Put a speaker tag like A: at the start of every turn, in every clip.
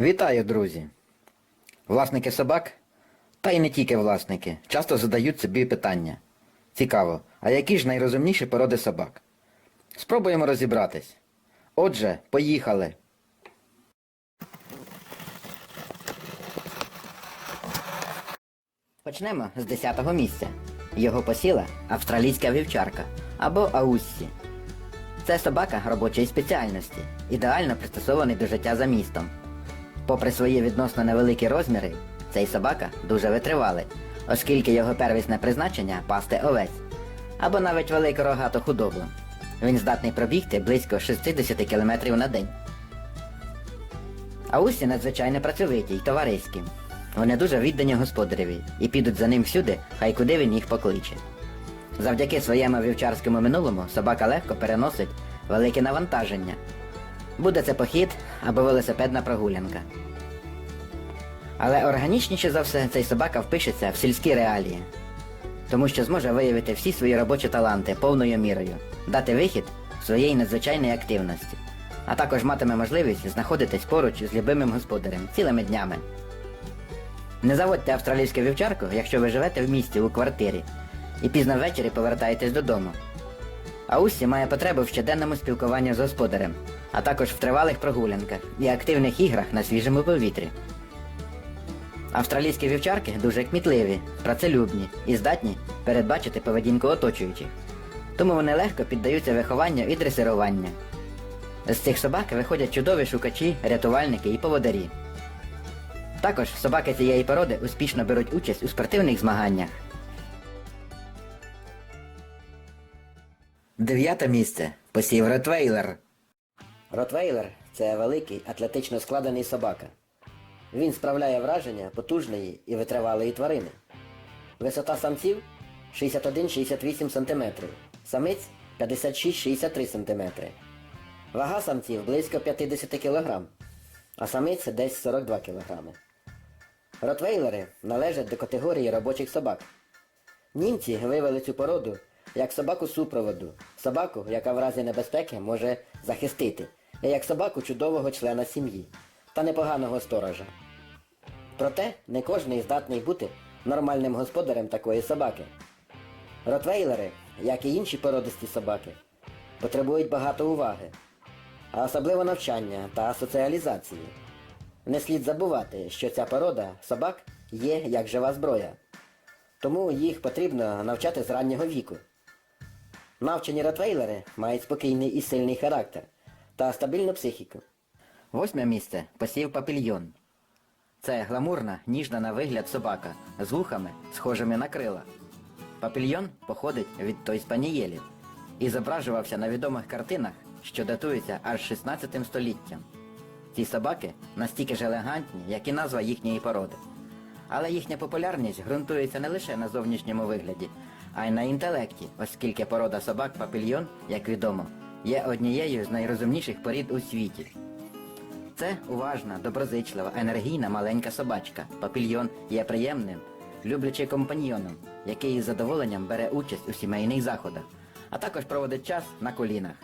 A: Вітаю, друзі! Власники собак, та й не тільки власники, часто задають собі питання. Цікаво, а які ж найрозумніші породи собак? Спробуємо розібратись. Отже, поїхали. Почнемо з 10-го місця. Його посіла австралійська вівчарка або ауссі. Це собака робочої спеціальності, ідеально пристосований до життя за містом. Попри свої відносно невеликі розміри, цей собака дуже витривалий, оскільки його первісне призначення пасти овець або навіть велику рогату худобу. Він здатний пробігти близько 60 км на день. А усі надзвичайно працьовиті й товариські. Вони дуже віддані господареві і підуть за ним всюди, хай куди він їх покличе. Завдяки своєму вівчарському минулому собака легко переносить велике навантаження. Буде це похід або велосипедна прогулянка. Але органічніше за все цей собака впишеться в сільські реалії, тому що зможе виявити всі свої робочі таланти повною мірою, дати вихід своєї надзвичайної активності, а також матиме можливість знаходитись поруч з любимим господарем цілими днями. Не заводьте австралійську вівчарку, якщо ви живете в місті у квартирі і пізно ввечері повертаєтесь додому. А Усі має потребу в щоденному спілкуванні з господарем, а також в тривалих прогулянках і активних іграх на свіжому повітрі. Австралійські вівчарки дуже кмітливі, працелюбні і здатні передбачити поведінку оточуючих. Тому вони легко піддаються вихованню і дресируванню. З цих собак виходять чудові шукачі, рятувальники і поводарі. Також собаки цієї породи успішно беруть участь у спортивних змаганнях. Дев'яте місце. Посів Ротвейлер. Ротвейлер це великий атлетично складений собака. Він справляє враження потужної і витривалої тварини. Висота самців 61-68 см, самиць 56-63 см. Вага самців близько 50 кг, а самиць десь 42 кг. Ротвейлери належать до категорії робочих собак. Німці вивели цю породу як собаку супроводу, собаку, яка в разі небезпеки може захистити, і як собаку чудового члена сім'ї та непоганого сторожа. Проте не кожний здатний бути нормальним господарем такої собаки. Ротвейлери, як і інші породисті собаки, потребують багато уваги, а особливо навчання та соціалізації. Не слід забувати, що ця порода собак є як жива зброя. Тому їх потрібно навчати з раннього віку. Навчені ротвейлери мають спокійний і сильний характер та стабільну психіку. Восьме місце посів папільйон. Це гламурна, ніжна на вигляд собака з вухами, схожими на крила. Папільйон походить від той спанієлів і зображувався на відомих картинах, що датуються аж 16 століттям. Ці собаки настільки ж елегантні, як і назва їхньої породи. Але їхня популярність ґрунтується не лише на зовнішньому вигляді, а й на інтелекті, оскільки порода собак папільйон, як відомо, є однією з найрозумніших порід у світі. Це уважна, доброзичлива, енергійна маленька собачка. Папільйон є приємним, люблячим компаньйоном, який із задоволенням бере участь у сімейних заходах, а також проводить час на колінах.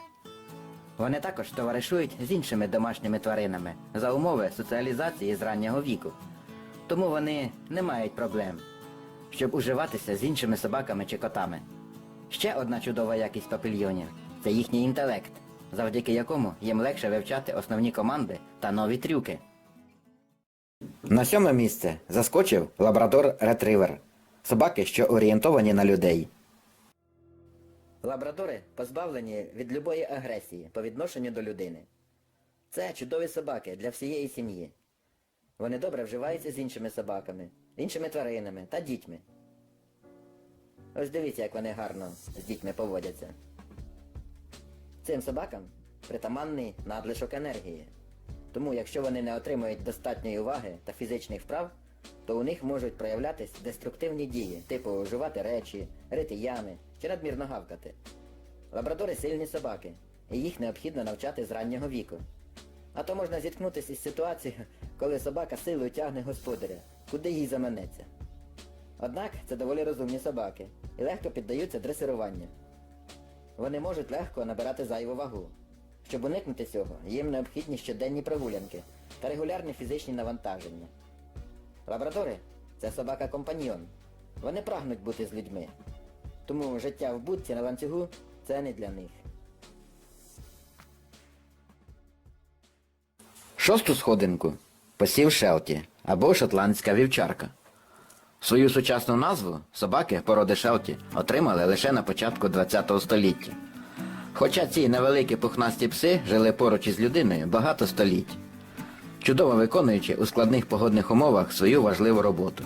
A: Вони також товаришують з іншими домашніми тваринами за умови соціалізації з раннього віку. Тому вони не мають проблем, щоб уживатися з іншими собаками чи котами. Ще одна чудова якість папільйонів це їхній інтелект, завдяки якому їм легше вивчати основні команди та нові трюки. На сьоме місце заскочив лабрадор ретривер. Собаки, що орієнтовані на людей. Лабрадори позбавлені від любої агресії по відношенню до людини. Це чудові собаки для всієї сім'ї. Вони добре вживаються з іншими собаками, іншими тваринами та дітьми. Ось дивіться, як вони гарно з дітьми поводяться. Цим собакам притаманний надлишок енергії. Тому якщо вони не отримують достатньої уваги та фізичних вправ, то у них можуть проявлятись деструктивні дії, типу жувати речі, рити ями чи надмірно гавкати. Лабрадори сильні собаки, і їх необхідно навчати з раннього віку. А то можна зіткнутися із ситуацією, коли собака силою тягне господаря, куди їй заманеться. Однак це доволі розумні собаки і легко піддаються дресируванню. Вони можуть легко набирати зайву вагу. Щоб уникнути цього, їм необхідні щоденні прогулянки та регулярні фізичні навантаження. Лабрадори це собака-компаньйон. Вони прагнуть бути з людьми. Тому життя в будці на ланцюгу це не для них. Шосту сходинку посів Шелті або шотландська вівчарка. Свою сучасну назву собаки породи Шелті отримали лише на початку ХХ століття. Хоча ці невеликі пухнасті пси жили поруч із людиною багато століть, чудово виконуючи у складних погодних умовах свою важливу роботу.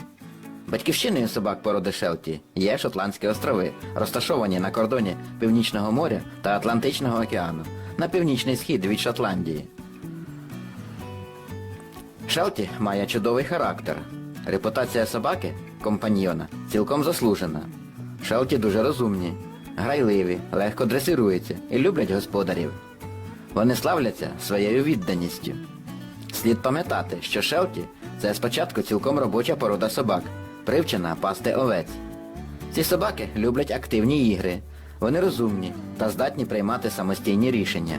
A: Батьківщиною собак породи Шелті є Шотландські острови, розташовані на кордоні Північного моря та Атлантичного океану на північний схід від Шотландії. Шелті має чудовий характер. Репутація собаки, компаньйона, цілком заслужена. Шелті дуже розумні, грайливі, легко дресируються і люблять господарів. Вони славляться своєю відданістю. Слід пам'ятати, що Шелті це спочатку цілком робоча порода собак, привчена пасти овець. Ці собаки люблять активні ігри. Вони розумні та здатні приймати самостійні рішення.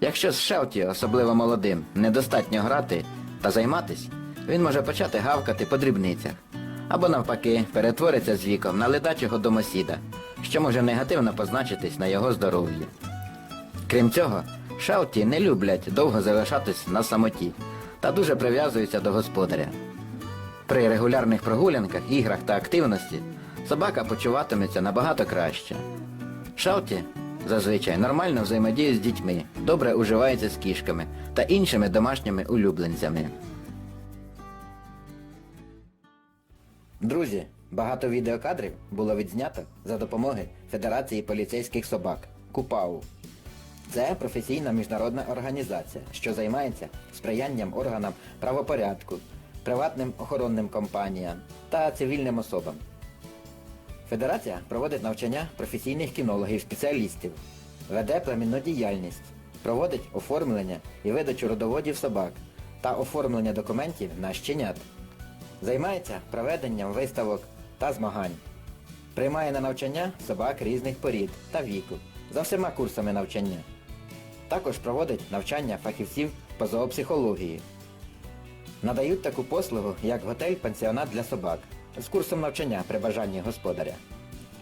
A: Якщо з Шелті, особливо молодим, недостатньо грати та займатись, він може почати гавкати по дрібницях. Або навпаки, перетвориться з віком на ледачого домосіда, що може негативно позначитись на його здоров'ї. Крім цього, шелті не люблять довго залишатись на самоті та дуже прив'язуються до господаря. При регулярних прогулянках, іграх та активності собака почуватиметься набагато краще. Шелті зазвичай нормально взаємодіє з дітьми, добре уживається з кішками та іншими домашніми улюбленцями. Друзі, багато відеокадрів було відзнято за допомоги Федерації поліцейських собак КУПАУ. Це професійна міжнародна організація, що займається сприянням органам правопорядку, приватним охоронним компаніям та цивільним особам. Федерація проводить навчання професійних кінологів-спеціалістів, веде племінну діяльність, проводить оформлення і видачу родоводів собак та оформлення документів на щенят. Займається проведенням виставок та змагань. Приймає на навчання собак різних порід та віку за всіма курсами навчання. Також проводить навчання фахівців по зоопсихології. Надають таку послугу, як готель-пансіонат для собак з курсом навчання при бажанні господаря.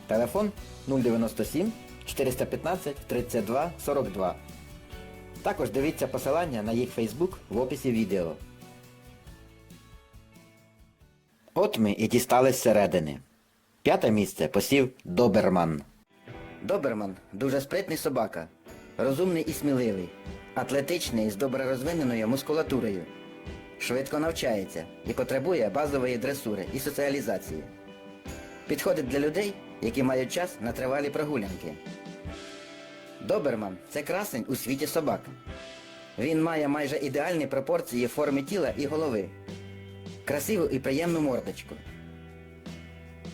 A: Телефон 097 415 32 42. Також дивіться посилання на їх Фейсбук в описі відео. От ми і дістались середини. П'яте місце посів Доберман. Доберман дуже спритний собака, розумний і сміливий, атлетичний з добре розвиненою мускулатурою. Швидко навчається і потребує базової дресури і соціалізації. Підходить для людей, які мають час на тривалі прогулянки. Доберман це красень у світі собак. Він має майже ідеальні пропорції форми тіла і голови, красиву і приємну мордочку.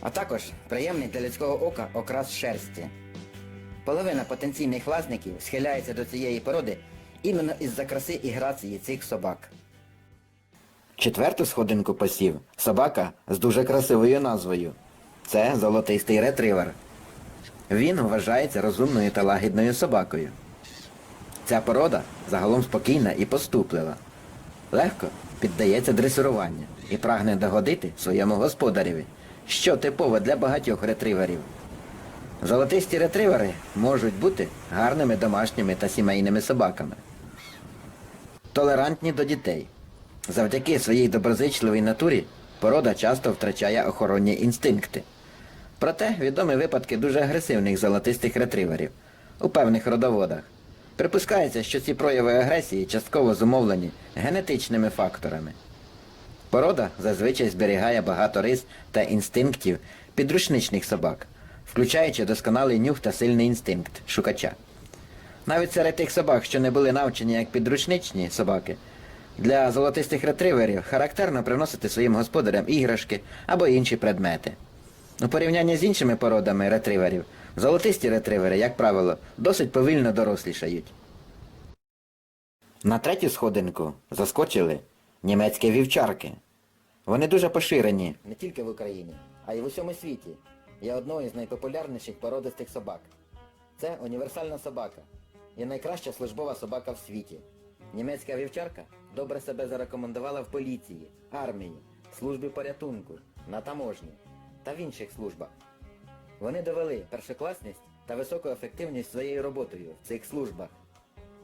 A: А також приємний для людського ока окрас шерсті. Половина потенційних власників схиляється до цієї породи іменно із-за краси і грації цих собак. Четверту сходинку посів собака з дуже красивою назвою. Це золотистий ретривер. Він вважається розумною та лагідною собакою. Ця порода загалом спокійна і поступлива. Легко піддається дресируванню і прагне догодити своєму господареві, що типово для багатьох ретриверів. Золотисті ретривери можуть бути гарними домашніми та сімейними собаками. Толерантні до дітей. Завдяки своїй доброзичливій натурі порода часто втрачає охоронні інстинкти. Проте відомі випадки дуже агресивних золотистих ретриверів у певних родоводах. Припускається, що ці прояви агресії частково зумовлені генетичними факторами. Порода зазвичай зберігає багато рис та інстинктів підручничних собак, включаючи досконалий нюх та сильний інстинкт шукача. Навіть серед тих собак, що не були навчені як підручничні собаки, для золотистих ретриверів характерно приносити своїм господарям іграшки або інші предмети. У порівнянні з іншими породами ретриверів, золотисті ретривери, як правило, досить повільно дорослішають. На третю сходинку заскочили німецькі вівчарки. Вони дуже поширені не тільки в Україні, а й в усьому світі. Є одною з найпопулярніших породистих собак. Це універсальна собака і найкраща службова собака в світі. Німецька вівчарка добре себе зарекомендувала в поліції, армії, службі порятунку, на таможні та в інших службах. Вони довели першокласність та високу ефективність своєю роботою в цих службах.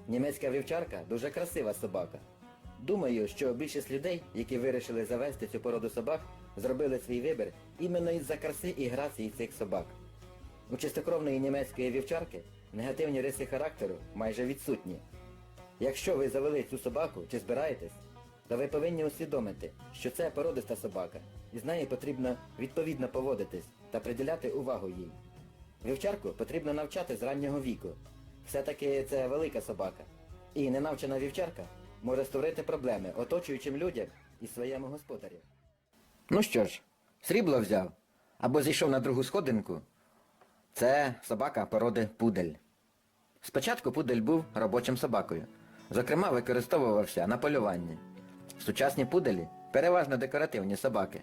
A: Німецька вівчарка дуже красива собака. Думаю, що більшість людей, які вирішили завести цю породу собак, зробили свій вибір іменно із-за краси і грації цих собак. У чистокровної німецької вівчарки негативні риси характеру майже відсутні. Якщо ви завели цю собаку чи збираєтесь, то ви повинні усвідомити, що це породиста собака, і з нею потрібно відповідно поводитись та приділяти увагу їй. Вівчарку потрібно навчати з раннього віку. Все-таки це велика собака. І ненавчена вівчарка може створити проблеми оточуючим людям і своєму господарю. Ну що ж, срібло взяв або зійшов на другу сходинку. Це собака породи пудель. Спочатку пудель був робочим собакою. Зокрема, використовувався на полюванні. Сучасні пуделі переважно декоративні собаки.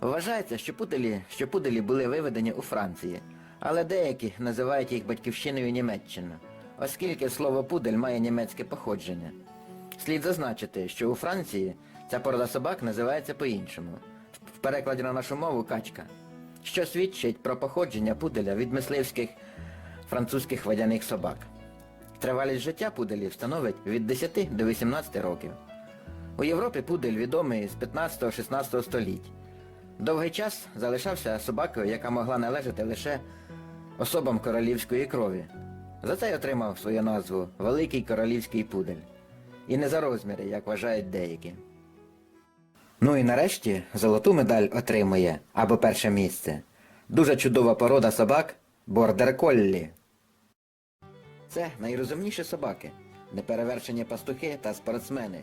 A: Вважається, що пуделі, що пуделі були виведені у Франції, але деякі називають їх батьківщиною Німеччина, оскільки слово пудель має німецьке походження. Слід зазначити, що у Франції ця порода собак називається по-іншому, в перекладі на нашу мову качка, що свідчить про походження пуделя від мисливських французьких водяних собак. Тривалість життя пуделів становить від 10 до 18 років. У Європі пудель відомий з 15-16 століть. Довгий час залишався собакою, яка могла належати лише особам королівської крові. За це й отримав свою назву Великий королівський пудель. І не за розміри, як вважають деякі. Ну і нарешті золоту медаль отримує або перше місце. Дуже чудова порода собак бордер коллі. Це найрозумніші собаки, неперевершені пастухи та спортсмени,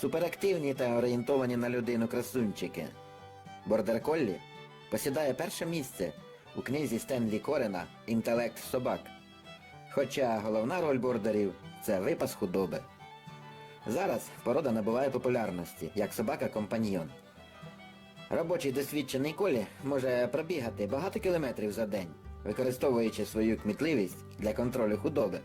A: суперактивні та орієнтовані на людину красунчики. Бордер Коллі посідає перше місце у книзі Стенлі Корена Інтелект собак. Хоча головна роль бордерів це випас худоби. Зараз порода набуває популярності як собака-компаньйон. Робочий досвідчений колі може пробігати багато кілометрів за день, використовуючи свою кмітливість для контролю худоби.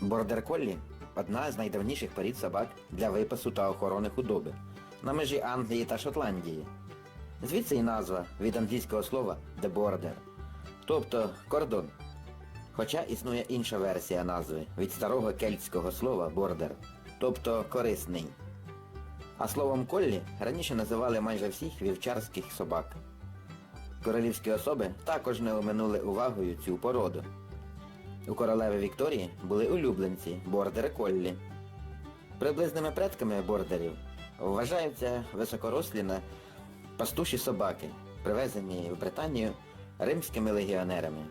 A: Бордер коллі одна з найдавніших порід собак для випасу та охорони худоби на межі Англії та Шотландії. Звідси і назва від англійського слова «the border», тобто кордон. Хоча існує інша версія назви від старого кельтського слова бордер, тобто корисний. А словом коллі раніше називали майже всіх вівчарських собак. Королівські особи також не оминули увагою цю породу. У королеви Вікторії були улюбленці бордери коллі. Приблизними предками бордерів вважаються високорослі на пастуші собаки, привезені в Британію римськими легіонерами.